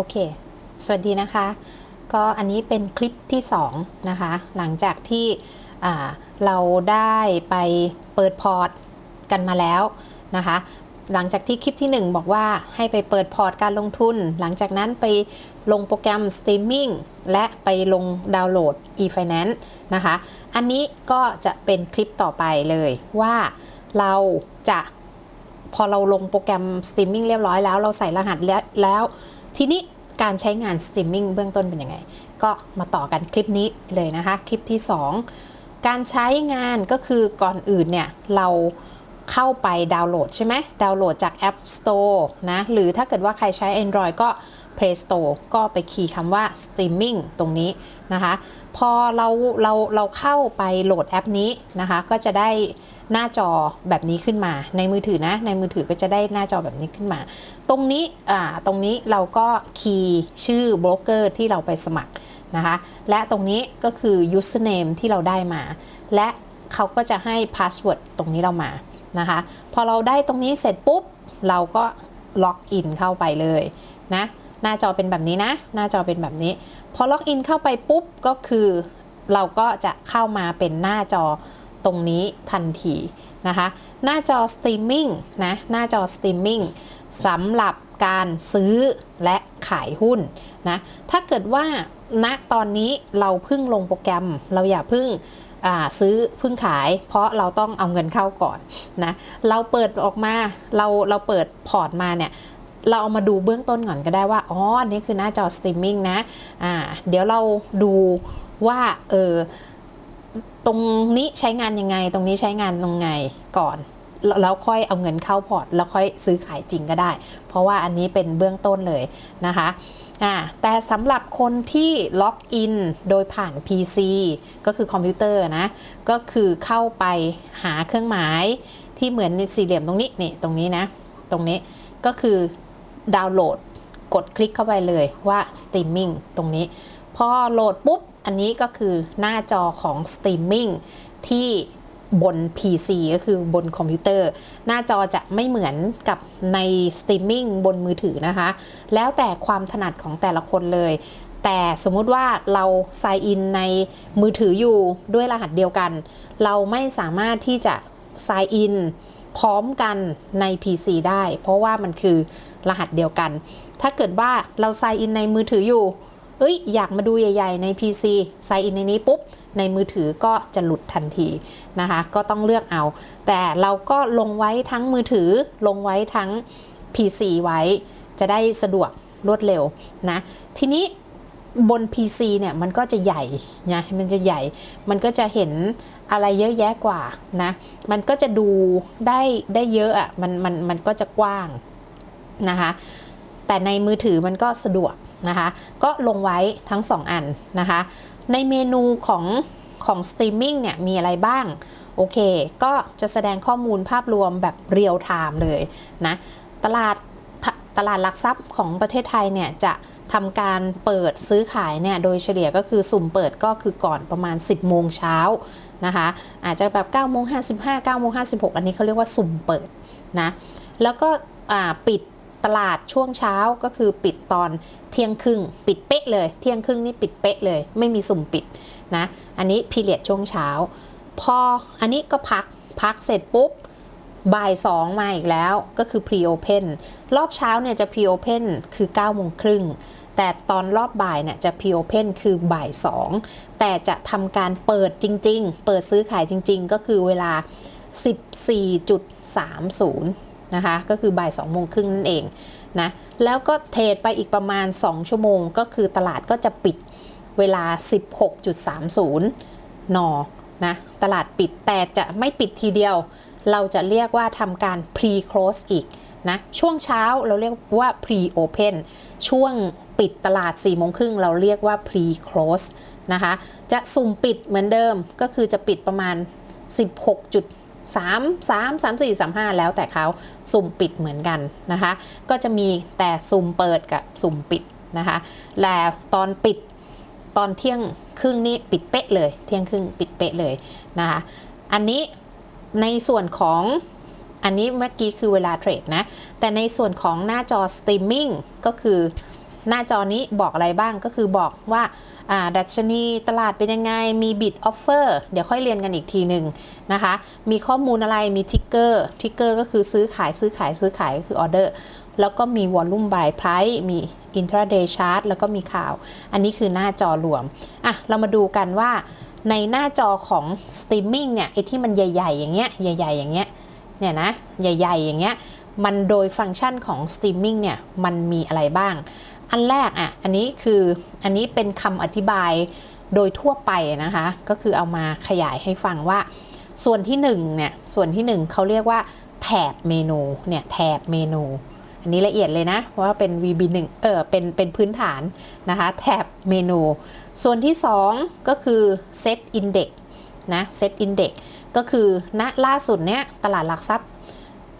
โอเค สวัสดีนะคะ ก็อันนี้เป็นคลิปที่2นะคะ หลังจากที่เราได้ไปเปิดพอร์ตกันมาแล้วนะคะ หลังจากที่คลิปที่ 1 บอกว่าให้ไปเปิดพอร์ตการลงทุน หลังจากนั้นไปลงโปรแกรมสตรีมมิ่งและไปลงดาวน์โหลด e-finance นะคะ อันนี้ก็จะเป็นคลิปต่อไปเลยว่าเราจะพอเราลงโปรแกรมสตรีมมิ่งเรียบร้อยแล้ว เราใส่รหัสแล้วแล้ว ทีนี้การใช้งานสตรีมมิ่งเบื้องต้นเป็นยังไง ก็มาต่อกันคลิปนี้เลยนะคะ คลิปที่ 2 การใช้งานก็คือก่อนอื่นเนี่ยเราเข้าไปดาวน์โหลดใช่ไหมดาวน์โหลดจาก App Store นะ หรือถ้าเกิดว่าใครใช้ Android ก็ Play Store ก็ไปคีย์คำว่า Streaming ตรงนี้นะคะ พอเราเราเราเข้าไปโหลดแอปนี้นะคะ ก็จะได้หน้าจอแบบนี้ขึ้นมา ในมือถือนะ ในมือถือก็จะได้หน้าจอแบบนี้ขึ้นมา ตรงนี้อ่าตรงนี้เราก็คีย์ชื่อโบรกเกอร์ที่เราไปสมัครนะคะ และตรงนี้ก็คือ username ที่เราได้มา และเขาก็จะให้ password ตรงนี้เรามานะคะ พอเราได้ตรงนี้เสร็จปุ๊บ เราก็ล็อกอินเข้าไปเลยนะ หน้าจอเป็นแบบนี้นะ หน้าจอเป็นแบบนี้ พอล็อกอินเข้าไปปุ๊บก็คือ เราก็จะเข้ามาเป็นหน้าจอตรงนี้ทันทีนะคะ หน้าจอสตรีมมิ่งนะ หน้าจอสตรีมมิ่งสำหรับการซื้อและขายหุ้นนะ ถ้าเกิดว่าณตอนนี้เราเพิ่งลงโปรแกรม เราอย่าเพิ่งซื้อพิ่งขาย เพราะเราต้องเอาเงินเข้าก่อนนะ เราเปิดออกมา เราเราเปิดพอร์ตมาเนี่ย เราเอามาดูเบื้องต้นก่อนก็ได้ว่า อ๋อ อันนี้คือหน้าจอสตรีมมิ่งนะ อ่า เดี๋ยวเราดูว่า เออ ตรงนี้ใช้งานยังไง ตรงนี้ใช้งานตรงไงก่อน แล้วค่อยเอาเงินเข้าพอร์ต แล้วค่อยซื้อขายจริงก็ได้ เพราะว่าอันนี้เป็นเบื้องต้นเลยนะคะอ่าแต่สำหรับคนที่ล็อกอินโดยผ่าน PC ก็คือคอมพิวเตอร์นะ ก็คือเข้าไปหาเครื่องหมายที่เหมือนสี่เหลี่ยมตรงนี้นี่ตรงนี้นะ ตรงนี้ก็คือ ดาวน์โหลด กดคลิกเข้าไปเลยว่าสตรีมมิ่งตรงนี้ พอโหลดปุ๊บ อันนี้ก็คือหน้าจอของสตรีมมิ่งที่บน PC ก็คือบนคอมพิวเตอร์ หน้าจอจะไม่เหมือนกับในสตรีมมิ่งบนมือถือนะคะ แล้วแต่ความถนัดของแต่ละคนเลย แต่สมมุติว่าเรา sign in ในมือถืออยู่ด้วยรหัสเดียวกัน เราไม่สามารถที่จะ sign in พร้อมกันใน PC ได้ เพราะว่ามันคือ รหัสเดียวกัน ถ้าเกิดว่าเรา sign in ในมือถืออยู่ เอ้ย อยากมาดูใหญ่ ๆ ใน PC ไซน์อินในนี้ปุ๊บ ในมือถือก็จะหลุดทันทีนะคะ ก็ต้องเลือกเอา แต่เราก็ลงไว้ทั้งมือถือ ลงไว้ทั้ง PC ไว้ จะได้สะดวกรวดเร็วนะ ทีนี้บน PC เนี่ยมันก็จะใหญ่นะมันจะใหญ่ มันก็จะเห็นอะไรเยอะแยะกว่านะ มันก็จะดูได้ได้เยอะอะ่ะ มันมันมันก็จะกว้าง นะคะ แต่ในมือถือมันก็สะดวกนะคะ ก็ลงไว้ทั้ง 2 อันนะคะ ในเมนูของของสตรีมมิ่งเนี่ยมีอะไรบ้าง โอเค ก็จะแสดงข้อมูลภาพรวมแบบเรียลไทม์เลยนะ ตลาดตตลาดหลักทรัพย์ของประเทศไทยเนี่ยจะทำการเปิดซื้อขายเนี่ยโดยเฉลี่ยก็คือสุ่มเปิดก็คือก่อนประมาณ 10 โมงเช้านะคะ อาจจะแบบ9โมง55 9โมง56 อันนี้เขาเรียกว่าสุ่มเปิดนะ แล้วก็ปิด ลาดช่วงเช้าก็คือปิดตอนเที่ยงครึ่ง ปิดเป๊ะเลย เที่ยงครึ่งนี่ปิดเป๊ะเลย ไม่มีสุ่มปิดนะ อันนี้พีเรียดช่วงเช้า พออันนี้ก็พักพักเสร็จปุ๊บบ่ายสองมาอีกแล้วก็คือ pre open รอบเช้าเนี่ยจะ pre open คือ9โมงครึ่งแต่ตอนรอบบ่ายเนี่ยจะ pre open คือบ่ายสองแต่จะทำการเปิดจริง ๆ เปิดซื้อขายจริง ๆ ก็คือเวลา 14.30 นะคะ ก็คือบ่าย2โมงครึ่งนั่นเองนะ แล้วก็เทรดไปอีกประมาณ 2 ชั่วโมง ก็คือตลาดก็จะปิดเวลา 16.30 น นะ ตลาดปิดแต่จะไม่ปิดทีเดียว เราจะเรียกว่าทำการ pre close อีกนะ ช่วงเช้าเราเรียกว่า pre open ช่วงปิดตลาด4โมงครึ่งเราเรียกว่า pre close นะคะ จะสุ่มปิดเหมือนเดิมก็คือจะปิดประมาณ 16จุด 3 3 3 4 3 5 แล้วแต่เขาสุ่มปิดเหมือนกันนะคะ ก็จะมีแต่สุ่มเปิดกับสุ่มปิดนะคะแล้วตอนปิดตอนเที่ยงครึ่งนี่ปิดเป๊ะเลย เที่ยงครึ่งปิดเป๊ะเลยนะคะอันนี้ในส่วนของอันนี้เมื่อกี้คือเวลาเทรดนะ แต่ในส่วนของหน้าจอสตรีมมิ่งก็คือ หน้าจอนี้บอกอะไรบ้างก็คือบอกว่าาดัชนีตลาดเป็นยังไง มีบิดออฟเฟอร์เดี๋ยวค่อยเรียนกันอีกทีหนึ่งนะคะ มีข้อมูลอะไรมีทิกเกอร์ทิกเกอร์ก็คือซื้อขายซื้อขายซื้อขายก็คือออเดอร์แล้วก็มีวอลลุ่มบายไพรส์มี intraday chart แล้วก็มีข่าว อันนี้คือหน้าจอรวม อะ เรามาดูกันว่าในหน้าจอของ streaming เนี่ยไอที่มันใหญ่ๆ อย่างเงี้ย ใหญ่ๆ อย่างเงี้ย เนี่ยนะ ใหญ่ๆ อย่างเงี้ย มันโดยฟังก์ชันของ streaming เนี่ย มันมีอะไรบ้าง อันแรกอะอันนี้คืออันนี้เป็นคำอธิบายโดยทั่วไปนะคะ ก็คือเอามาขยายให้ฟังว่าส่วนที่1เนี่ยส่วนที่ 1เขาเรียกว่าแถบเมนูเนี่ยแถบเมนู อันนี้ละเอียดเลยนะว่าเป็น VB1 เออเป็นเป็นพื้นฐานนะคะแถบเมนู ส่วนที่ 2 ก็คือ Set Index นะ Set Index ก็คือณล่าสุดเนี้ยตลาดหลักทรัพย์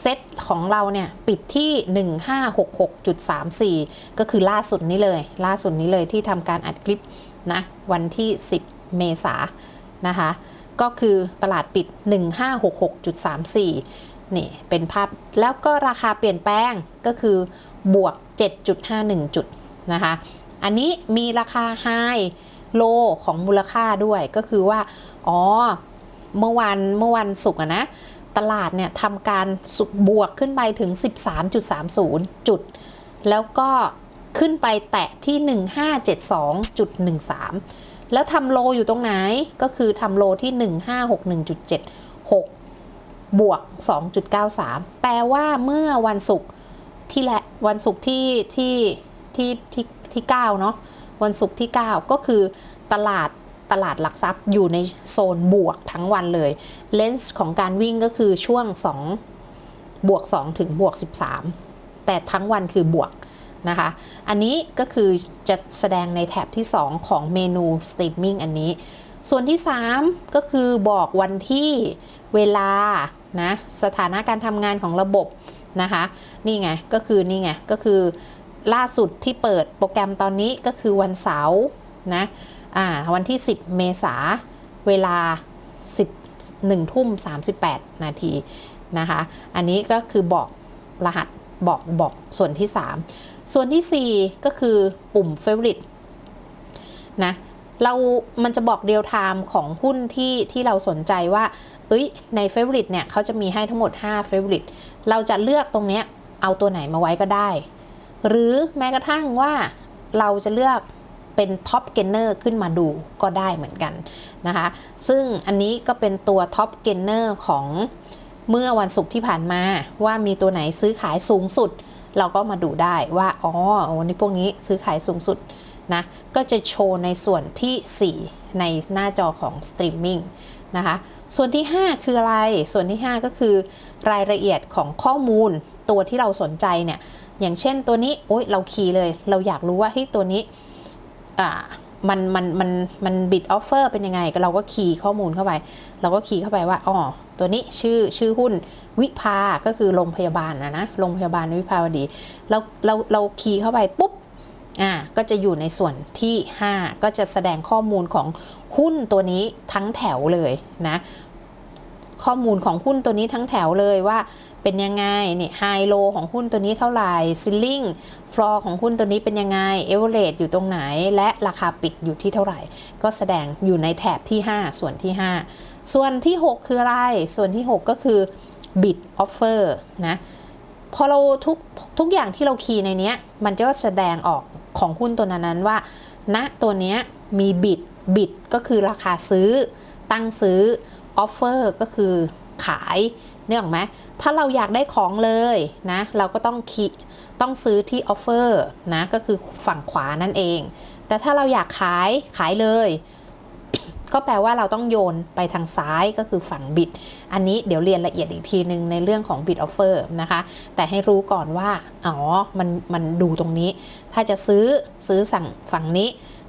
เซตของเราเนี่ยปิดที่ 1566.34 ก็คือล่าสุดนี้เลย ล่าสุดนี้เลยที่ทำการอัดคลิปนะวันที่ 10 เมษายนนะคะ ก็คือตลาดปิด 1566.34 นี่เป็นภาพแล้วก็ราคาเปลี่ยนแปลงก็คือบวก 7.51 จุดนะคะ อันนี้มีราคาไฮโลของมูลค่าด้วยก็คือว่า อ๋อ เมื่อวันเมื่อวันศุกร์อะนะ ตลาดเนี่ยทำการสุบวกขึ้นไปถึง 13.30 จุด แล้วก็ขึ้นไปแตะที่ 1572.13 แล้วทำโลอยู่ตรงไหนก็คือทำโลที่ 1561.76 บวก 2.93 แปลว่าเมื่อวันศุกร์ที่และวันศุกร์ที่ที่ที่ที่ที่9เนาะวันศุกร์ที่ 9 ก็คือตลาด ตลาดหลักทรัพย์อยู่ในโซนบวกทั้งวันเลย เลนส์ของการวิ่งก็คือช่วง 2 บวก 2 ถึงบวก 13 แต่ทั้งวันคือบวกนะคะ อันนี้ก็คือจะแสดงในแถบที่ 2 ของเมนูสตรีมมิ่งอันนี้ ส่วนที่ 3 ก็คือบอกวันที่เวลานะสถานะการทำงานของระบบนะคะ นี่ไง ก็คือนี่ไง ก็คือล่าสุดที่เปิดโปรแกรมตอนนี้ก็คือวันเสาร์นะ อ่าวันที่ 10 เมษาเวลา 11ทุ่ม38 นาทีนะคะ อันนี้ก็คือบอกรหัสบอกบอกส่วนที่ 3 ส่วนที่ 4 ก็คือปุ่ม Favorite นะเรา มันจะบอกเรียลไทม์ของหุ้นที่ที่เราสนใจว่า เอ้ย ใน Favorite เนี่ยเขาจะมีให้ทั้งหมด5 Favorite เราจะเลือกตรงเนี้ยเอาตัวไหนมาไว้ก็ได้ หรือแม้กระทั่งว่าเราจะเลือก เป็นท็อปเกนเนอร์ขึ้นมาดูก็ได้เหมือนกันนะคะ ซึ่งอันนี้ก็เป็นตัวท็อปเกนเนอร์ของเมื่อวันศุกร์ที่ผ่านมาว่ามีตัวไหนซื้อขายสูงสุด เราก็มาดูได้ว่า อ๋อ วันนี้พวกนี้ซื้อขายสูงสุดนะ ก็จะโชว์ในส่วนที่ 4 ในหน้าจอของสตรีมมิ่งนะคะ ส่วนที่ 5 คืออะไร ส่วนที่ 5 ก็คือรายละเอียดของข้อมูลตัวที่เราสนใจเนี่ย อย่างเช่นตัวนี้ โอ๊ย เราคีย์เลย เราอยากรู้ว่าเฮ้ยตัวนี้ มันมันมันมันบิดออฟเฟอร์เป็นยังไงก็เราก็คีย์ข้อมูลเข้าไป เราก็คีย์เข้าไปว่าอ๋อตัวนี้ชื่อชื่อหุ้นวิภาก็คือโรงพยาบาลนะนะโรงพยาบาลวิภาวดี เราเราเราคีย์เข้าไปปุ๊บอ่าก็จะอยู่ในส่วนที่ 5 ก็จะแสดงข้อมูลของหุ้นตัวนี้ทั้งแถวเลยนะ ข้อมูลของหุ้นตัวนี้ทั้งแถวเลยว่าเป็นยังไงเนี่ยไฮโลของหุ้นตัวนี้เท่าไหร่ซิลลิงฟลอร์ของหุ้นตัวนี้เป็นยังไงเอเวอเรสอยู่ตรงไหน และราคาปิดอยู่ที่เท่าไหร่ ก็แสดงอยู่ในแถบที่ 5 ส่วนที่ 5 ส่วนที่ 6 คืออะไร ส่วนที่ 6 ก็คือ bid offer นะพอเราทุกทุกอย่างที่เราคีย์ในนี้มันจะแสดงออกของหุ้นตัวนั้นว่าณนะตัวนี้มีบิดบิดก็คือราคาซื้อตั้งซื้อ ออฟเฟอร์ก็คือขายเนี่ยหรอไหมถ้าเราอยากได้ของเลยนะ เราก็ต้องคีต้องซื้อที่ออฟเฟอร์นะ ก็คือฝั่งขวานั่นเอง แต่ถ้าเราอยากขายขายเลย ก็แปลว่าเราต้องโยนไปทางซ้ายก็คือฝั่งบิด อันนี้เดี๋ยวเรียนละเอียดอีกทีหนึ่งในเรื่องของบิดออฟเฟอร์นะคะ แต่ให้รู้ก่อนว่า อ๋อ มันมันดูตรงนี้ ถ้าจะซื้อซื้อสั่งฝั่งนี้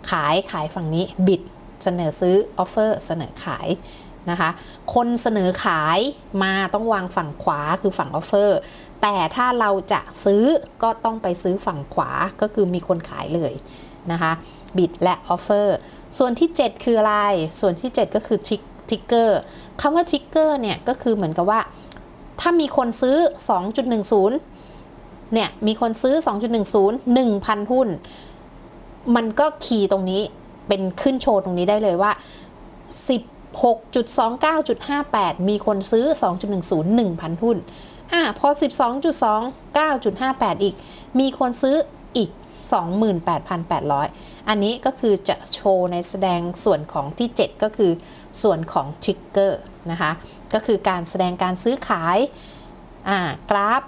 ขายขายฝั่งนี้บิดเสนอซื้อออฟเฟอร์เสนอขาย นะคะ คนเสนอขายมาต้องวางฝั่งขวาคือฝั่งออฟเฟอร์แต่ถ้าเราจะซื้อก็ต้องไปซื้อฝั่งขวาก็คือมีคนขายเลยนะคะบิดและออฟเฟอร์ส่วนที่ 7 คืออะไร ส่วนที่ 7 ก็คือทริกเกอร์คำว่าทริกเกอร์เนี่ยก็คือเหมือนกับว่า ถ้ามีคนซื้อ 2.10 เนี่ย มีคนซื้อ 2.10 1,000 หุ้น มันก็คีย์ตรงนี้เป็นขึ้นโชว์ตรงนี้ได้เลยว่า 16.29.58 มีคนซื้อ 2.10 1,000 หุ้น อะพอ 12.29.58 อีก มีคนซื้ออีก 28,800 อันนี้ก็คือจะโชว์ในแสดงส่วนของที่ 7 ก็คือส่วนของทริกเกอร์นะคะ ก็คือการแสดงการซื้อขาย อ่า กราฟ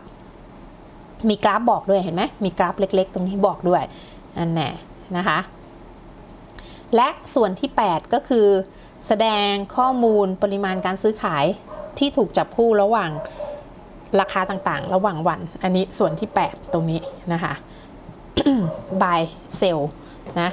มีกราฟบอกด้วยเห็นไหม มีกราฟเล็กๆ ตรงนี้บอกด้วย อันแน่นะคะ และส่วนที่ 8 ก็คือ แสดงข้อมูลปริมาณการซื้อขายที่ถูกจับคู่ระหว่างราคาต่างๆ ระหว่างวัน อันนี้ส่วนที่ 8 ตรงนี้นะคะ buy sell นะ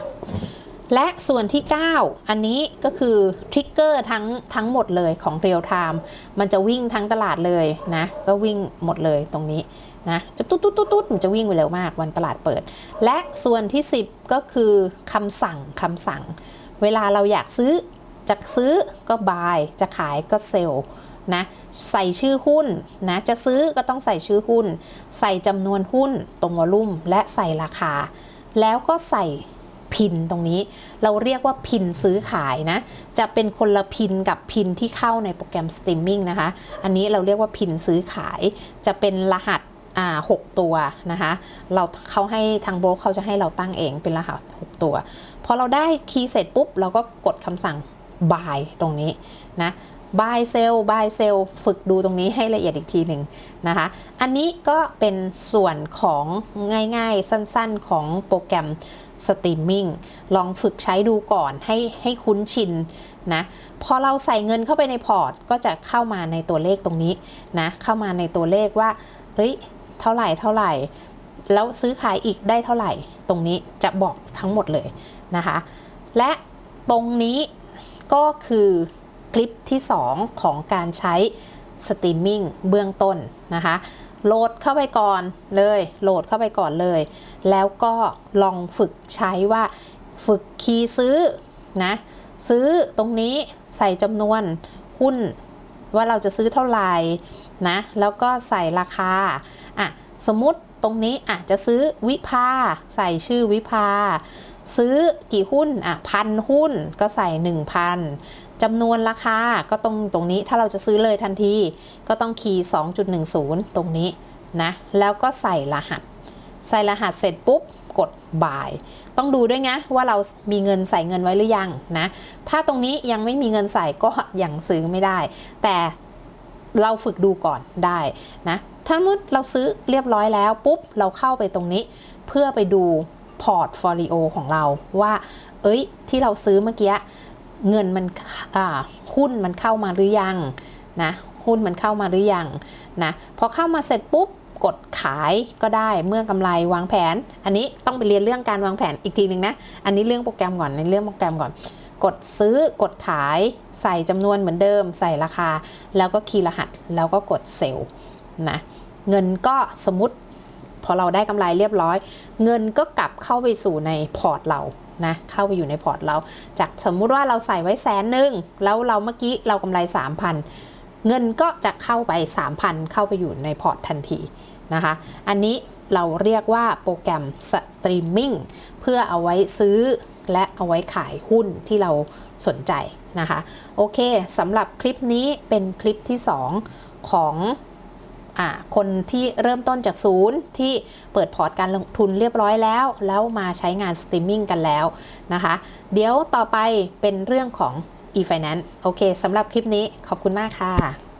และส่วนที่ 9 อันนี้ก็คือทริกเกอร์ทั้งทั้งหมดเลยของเรียลไทม์มันจะวิ่งทั้งตลาดเลยนะ ก็วิ่งหมดเลยตรงนี้นะจะตุ๊ดตุ๊ดตุ๊ดตุ๊ดมันจะวิ่งไปเร็วมากวันตลาดเปิด และส่วนที่ 10 ก็คือคำสั่งคำสั่ง เวลาเราอยากซื้อ จะซื้อก็ buy จะขายก็ sell นะใส่ชื่อหุ้นนะจะซื้อก็ต้องใส่ชื่อหุ้น ใส่จำนวนหุ้นตรงวอลุ่มและใส่ราคา แล้วก็ใส่พินตรงนี้ เราเรียกว่าพินซื้อขายนะ จะเป็นคนละพินกับพินที่เข้าในโปรแกรมสตรีมมิ่งนะคะ อันนี้เราเรียกว่าพินซื้อขาย จะเป็นรหัสหกตัวนะคะ เราเขาให้ทางโบรกเขาจะให้เราตั้งเองเป็นรหัส 6 ตัว พอเราได้คีย์เสร็จปุ๊บ เราก็กดคำสั่ง buy ตรงนี้นะ buy sell buy sell ฝึกดูตรงนี้ให้ละเอียดอีกทีหนึ่งนะคะ อันนี้ก็เป็นส่วนของง่ายๆสั้นๆของโปรแกรมสตรีมมิ่งลองฝึกใช้ดูก่อนให้ให้คุ้นชินนะ พอเราใส่เงินเข้าไปในพอร์ต ก็จะเข้ามาในตัวเลขตรงนี้นะ เข้ามาในตัวเลขว่า เอ้ย เท่าไหร่เท่าไหร่ แล้วซื้อขายอีกได้เท่าไหร่ ตรงนี้จะบอกทั้งหมดเลยนะคะ และตรงนี้ ก็คือคลิปที่ 2 ของการใช้สตรีมมิ่งเบื้องต้นนะคะ โหลดเข้าไปก่อนเลย โหลดเข้าไปก่อนเลย แล้วก็ลองฝึกใช้ว่าฝึกคีย์ซื้อนะซื้อตรงนี้ใส่จำนวนหุ้นว่าเราจะซื้อเท่าไหร่นะ แล้วก็ใส่ราคาอะสมมติ ตรงนี้อะจะซื้อวิภาใส่ชื่อวิภา ซื้อกี่หุ้นอะพันหุ้นก็ใส่ 1,000จำนวนราคาก็ตรงตรงนี้ถ้าเราจะซื้อเลยทันที ก็ต้องคีย์ 2.10 ตรงนี้นะแล้วก็ใส่รหัส ใส่รหัสเสร็จปุ๊บกด buy ต้องดูด้วยนะว่าเรามีเงินใส่เงินไว้หรือยังนะ ถ้าตรงนี้ยังไม่มีเงินใส่ก็ยังซื้อไม่ได้ แต่ เราฝึกดูก่อนได้นะถ้าเมื่อเราซื้อเรียบร้อยแล้วปุ๊บเราเข้าไปตรงนี้ เพื่อไปดูพอร์ตโฟลิโอของเราว่า เอ้ย ที่เราซื้อเมื่อกี้เงินมันหุ้นมันเข้ามาหรือยังนะหุ้นมันเข้ามาหรือยังนะพอเข้ามาเสร็จปุ๊บกดขายก็ได้เมื่อกำไรวางแผน อันนี้ต้องไปเรียนเรื่องการวางแผนอีกทีหนึ่งนะ อันนี้เรื่องโปรแกรมก่อนในเรื่องโปรแกรมก่อน กดซื้อกดขายใส่จำนวนเหมือนเดิม ใส่ราคา แล้วก็คีย์รหัส แล้วก็กดเซลล์นะเงินก็สมมติพอเราได้กำไรเรียบร้อย เงินก็กลับเข้าไปสู่ในพอร์ตเรานะเข้าไปอยู่ในพอร์ตเรา จากสมมุติว่าเราใส่ไว้แสนหนึ่งแล้วเราเมื่อกี้เรากำไร 3,000 เงินก็จะเข้าไป 3,000 เข้าไปอยู่ในพอร์ตทันทีนะคะ อันนี้เราเรียกว่าโปรแกรมสตรีมมิ่งเพื่อเอาไว้ซื้อ และเอาไว้ขายหุ้นที่เราสนใจนะคะ โอเคสำหรับคลิปนี้เป็นคลิปที่ 2 ของอคนที่เริ่มต้นจากศูนย์ที่เปิดพอร์ตการลงทุนเรียบร้อยแล้ว แล้วมาใช้งานสตรีมมิ่งกันแล้วนะคะ เดี๋ยวต่อไปเป็นเรื่องของ e-finance โอเคสำหรับคลิปนี้ขอบคุณมากค่ะ